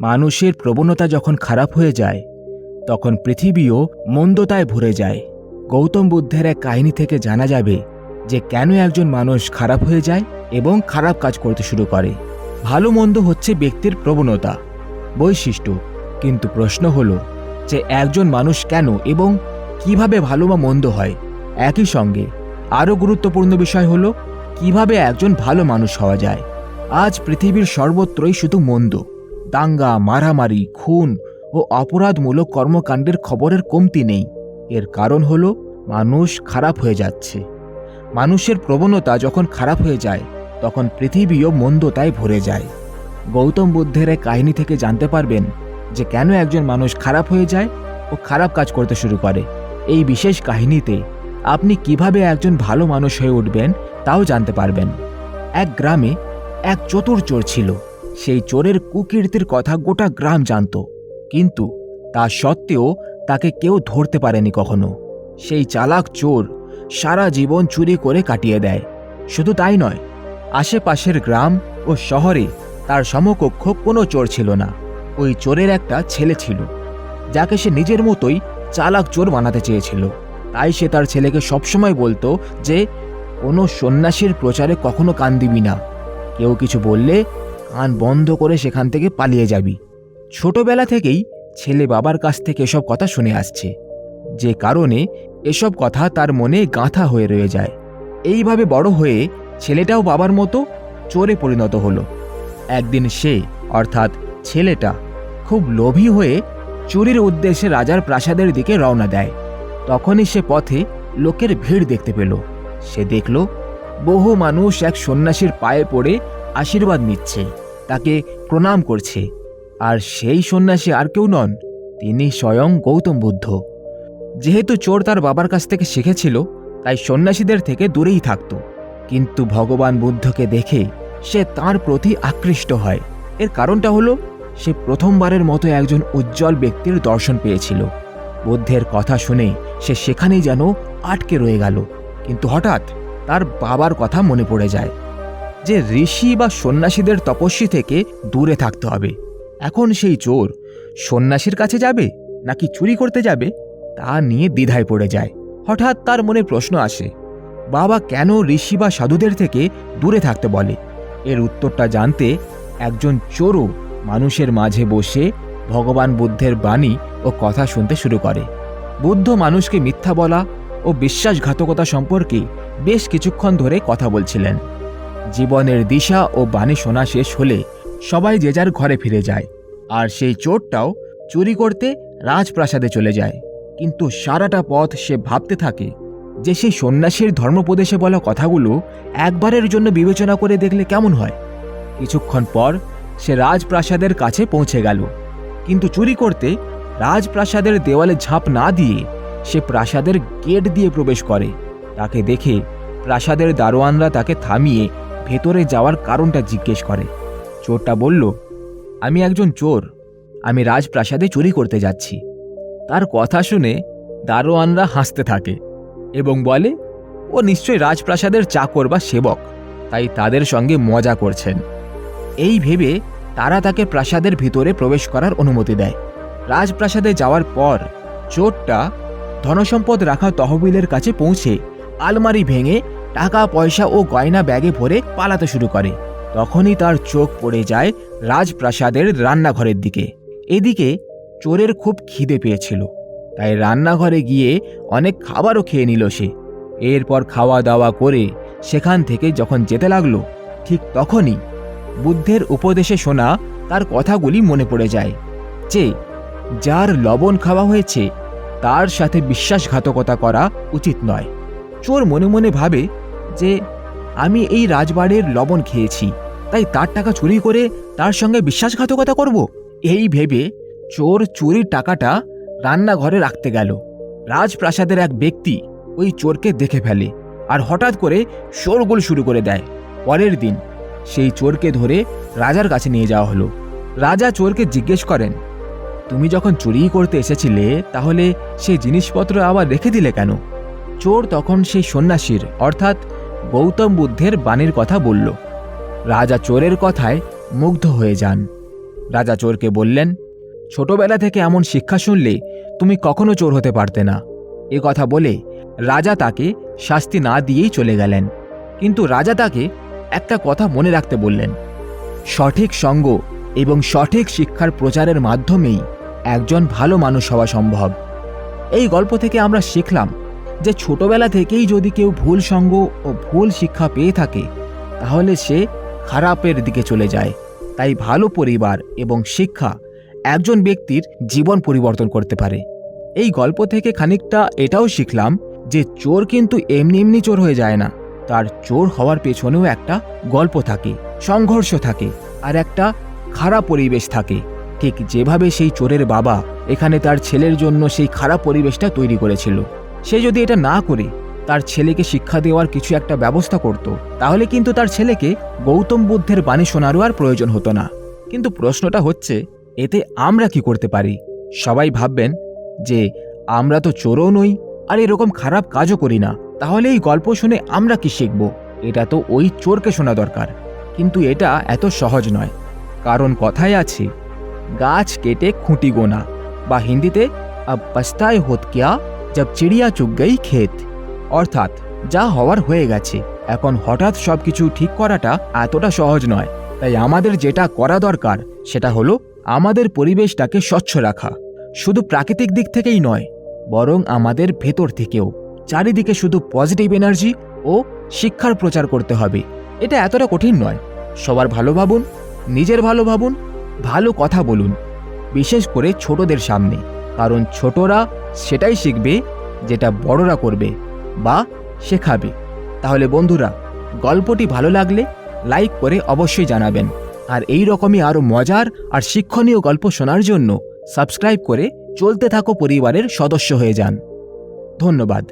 মানুষের প্রবণতা যখন খারাপ হয়ে যায়, তখন পৃথিবীও মন্দতায় ভরে যায়। গৌতম বুদ্ধের এক কাহিনী থেকে জানা যাবে যে কেন একজন মানুষ খারাপ হয়ে যায় এবং খারাপ কাজ করতে শুরু করে। ভালো মন্দ হচ্ছে ব্যক্তির প্রবণতা, বৈশিষ্ট্য। কিন্তু প্রশ্ন হলো যে একজন মানুষ কেন এবং কীভাবে ভালো বা মন্দ হয়? একই সঙ্গে আরও গুরুত্বপূর্ণ বিষয় হলো কীভাবে একজন ভালো মানুষ হওয়া যায়। আজ পৃথিবীর সর্বত্রই শুধু মন্দ। দাঙ্গা, মারামারি, খুন ও অপরাধমূলক কর্মকাণ্ডের খবরের কমতি নেই। এর কারণ হল, মানুষ খারাপ হয়ে যাচ্ছে। মানুষের প্রবণতা যখন খারাপ হয়ে যায়, তখন পৃথিবীও মন্দতায় ভরে যায়। গৌতম বুদ্ধের এক কাহিনী থেকে জানতে পারবেন যে কেন একজন মানুষ খারাপ হয়ে যায় ও খারাপ কাজ করতে শুরু করে। এই বিশেষ কাহিনীতে আপনি কীভাবে একজন ভালো মানুষ হয়ে উঠবেন, তাও জানতে পারবেন। এক গ্রামে এক চতুর চোর ছিল। সেই চোরের কুকীর্তির কথা গোটা গ্রাম জানত। কিন্তু তা সত্ত্বেও তাকে কেউ ধরতে পারেনি কখনো। সেই চালাক চোর সারা জীবন চুরি করে কাটিয়ে দেয়। শুধু তাই নয়, আশেপাশের গ্রাম ও শহরে তার সমকক্ষ কোনো চোর ছিল না। ওই চোরের একটা ছেলে ছিল, যাকে সে নিজের মতোই চালাক চোর বানাতে চেয়েছিল। তাই সে তার ছেলেকে সবসময় বলতো যে, কোনো সন্ন্যাসীর প্রচারে কখনো কান দিবি না। কেউ কিছু বললে কান বন্ধ করে সেখান থেকে পালিয়ে যাবি। ছোটবেলা থেকেই ছেলে বাবার কাছ থেকে এসব কথা শুনে আসছে। যে কারণে এসব কথা তার মনে গাঁথা হয়ে রয়ে যায়। এইভাবে বড় হয়ে ছেলেটাও বাবার মতো চোরে পরিণত হলো। একদিন সে, অর্থাৎ ছেলেটা, খুব লোভী হয়ে চুরির উদ্দেশ্যে রাজার প্রাসাদের দিকে রওনা দেয়। তখনই সে পথে লোকের ভিড় দেখতে পেল। সে দেখল বহু মানুষ এক সন্ন্যাসীর পায়ে পড়ে আশীর্বাদ নিচ্ছে। তাকে প্রণাম করছে। আর সেই সন্ন্যাসী আর কেউ নন, তিনি স্বয়ং গৌতম বুদ্ধ। যেহেতু চোর তার বাবার কাছ থেকে শিখেছিল, তাই সন্ন্যাসীদের থেকে দূরেই থাকত। কিন্তু ভগবান বুদ্ধকে দেখে সে তার প্রতি আকৃষ্ট হয়। এর কারণটা হলো, সে প্রথমবারের মতো একজন উজ্জ্বল ব্যক্তির দর্শন পেয়েছিল। বুদ্ধের কথা শুনে সে সেখানেই যেন আটকে রয়ে গেল। কিন্তু হঠাৎ তার বাবার কথা মনে পড়ে যায়। যে ঋষি বা সন্ন্যাসীদের তপস্বী থেকে দূরে থাকতে হবে। এখন সেই চোর সন্ন্যাসীর কাছে যাবে নাকি চুরি করতে যাবে তা নিয়ে দ্বিধায় পড়ে যায়। হঠাৎ তার মনে প্রশ্ন আসে, বাবা, কেন ঋষি বা সাধুদের থেকে দূরে থাকতে বলে? এর উত্তরটা জানতে একজন চোরও মানুষের মাঝে বসে ভগবান বুদ্ধের বাণী ও কথা শুনতে শুরু করে। বুদ্ধ মানুষকে মিথ্যা বলা ও বিশ্বাসঘাতকতা সম্পর্কে বেশ কিছুক্ষণ ধরে কথা বলছিলেন। জীবনের দিশা ও বাণী শোনা শেষ হলে সবাই যে যার ঘরে ফিরে যায়। আর সেই চোরটাও চুরি করতে রাজপ্রাসাদে চলে যায়। কিন্তু সারাটা পথ সে ভাবতে থাকে যে সেই সন্ন্যাসীর ধর্মোপদেশে বলা কথাগুলো একবারের জন্য বিবেচনা করে দেখলে কেমন হয়। কিছুক্ষণ পর সে রাজপ্রাসাদের কাছে পৌঁছে গেল। কিন্তু চুরি করতে রাজপ্রাসাদের দেওয়ালে ঝাঁপ না দিয়ে সে প্রাসাদের গেট দিয়ে প্রবেশ করে। তাকে দেখে প্রাসাদের দারোয়ানরা তাকে থামিয়ে ভেতরে যাওয়ার কারণটা জিজ্ঞেস করে। চোরটা বলল, আমি একজন চোর। আমি রাজপ্রাসাদে চুরি করতে যাচ্ছি। তার কথা শুনে দারোয়ানরা হাসতে থাকে এবং বলে, ও নিশ্চয়ই রাজপ্রাসাদের চাকর বা সেবক, তাই তাদের সঙ্গে মজা করছেন। এই ভেবে তারা তাকে প্রাসাদের ভিতরে প্রবেশ করার অনুমতি দেয়। রাজপ্রাসাদে যাওয়ার পর চোরটা ধনসম্পদ রাখা তহবিলের কাছে পৌঁছে আলমারি ভেঙে টাকা, পয়সা ও গয়না ব্যাগে ভরে পালাতে শুরু করে। তখনই তার চোখ পড়ে যায় রাজপ্রাসাদের রান্নাঘরের দিকে। এদিকে চোরের খুব খিদে পেয়েছিল। তাই রান্নাঘরে গিয়ে অনেক খাবারও খেয়ে নিল সে। এরপর খাওয়া দাওয়া করে সেখান থেকে যখন যেতে লাগল, ঠিক তখনই বুদ্ধের উপদেশে শোনা তার কথাগুলি মনে পড়ে যায় যে, যার লবণ খাওয়া হয়েছে, তার সাথে বিশ্বাসঘাতকতা করা উচিত নয়। চোর মনে মনে ভাবে যে আমি এই রাজবাড়ির লবণ খেয়েছি, তাই তার টাকা চুরি করে তার সঙ্গে বিশ্বাসঘাতকতা করব? এই ভেবে চোর চুরির টাকাটা রান্নাঘরে রাখতে গেল। রাজপ্রাসাদের এক ব্যক্তি ওই চোরকে দেখে ফেলে আর হঠাৎ করে শোরগোল শুরু করে দেয়। পরের দিন সেই চোরকে ধরে রাজার কাছে নিয়ে যাওয়া হলো। রাজা চোরকে জিজ্ঞেস করেন, তুমি যখন চুরি করতে এসেছিলে, তাহলে সেই জিনিসপত্র আবার রেখে দিলে কেন? চোর তখন সেই সন্ন্যাসীর, অর্থাৎ গৌতম বুদ্ধের বাণীর কথা বলল। রাজা চোরের কথায় মুগ্ধ হয়ে যান। রাজা চোরকে বললেন, ছোটবেলা থেকে এমন শিক্ষা শুনলে তুমি কখনো চোর হতে পারতে না। এ কথা বলে রাজা তাকে শাস্তি না দিয়েই চলে গেলেন। কিন্তু রাজা তাকে একটা কথা মনে রাখতে বললেন, সঠিক সঙ্গ এবং সঠিক শিক্ষার প্রচারের মাধ্যমেই একজন ভালো মানুষ হওয়া সম্ভব। এই গল্প থেকে আমরা শিখলাম যে ছোটবেলা থেকেই যদি কেউ ভুল সঙ্গ ও ভুল শিক্ষা পেয়ে থাকে, তাহলে সে খারাপের দিকে চলে যায়। তাই ভালো পরিবার এবং শিক্ষা একজন ব্যক্তির জীবন পরিবর্তন করতে পারে। এই গল্প থেকে খানিকটা এটাও শিখলাম যে চোর কিন্তু এমনি এমনি চোর হয়ে যায় না। তার চোর হওয়ার পেছনেও একটা গল্প থাকে, সংঘর্ষ থাকে আর একটা খারাপ পরিবেশ থাকে। ঠিক যেভাবে সেই চোরের বাবা এখানে তার ছেলের জন্য সেই খারাপ পরিবেশটা তৈরি করেছিল। সে যদি এটা না করে, তার ছেলেকে শিক্ষা দেওয়ার কিছু একটা ব্যবস্থা করত, তাহলে কিন্তু তার ছেলেকে গৌতম বুদ্ধের বাণী শোনারও আর প্রয়োজন হতো না। কিন্তু প্রশ্নটা হচ্ছে, এতে আমরা কি করতে পারি? সবাই ভাববেন যে, আমরা তো চোরও নই, আর এরকম খারাপ কাজও করি না। তাহলে এই গল্প শুনে আমরা কি শিখব? এটা তো ওই চোরকে শোনা দরকার। কিন্তু এটা এত সহজ নয়। কারণ কথায় আছে, গাছ কেটে খুঁটি গোনা, বা হিন্দিতে আব বস্তায় হোত কিয়া? जब চিড়িয়া চুগ গই ক্ষেত অর্থাৎ যা হওয়ার হয়ে গেছে এখন হঠাৎ সবকিছু ঠিক করাটা এতটা সহজ নয় তাই আমাদের যেটা করা দরকার সেটা হলো আমাদের পরিবেশটাকে স্বচ্ছ রাখা শুধু প্রাকৃতিক দিক থেকেই নয় বরং আমাদের ভেতর থেকেও চারিদিকে শুধু পজিটিভ এনার্জি ও শিক্ষার প্রচার করতে হবে, এটা এতটা কঠিন নয়। সবার ভালো ভাবুন, নিজের ভালো ভাবুন, ভালো কথা বলুন, বিশেষ করে ছোটদের সামনে। কারণ ছোটরা সেটাই শিখবে যেটা বড়রা করবে বা শেখাবে। তাহলে বন্ধুরা, গল্পটি ভালো লাগলে লাইক করে অবশ্যই জানাবেন। আর এই রকমই আরও মজার আর শিক্ষণীয় গল্প শোনার জন্য সাবস্ক্রাইব করে চলতে থাকো পরিবারের সদস্য হয়ে যান। ধন্যবাদ।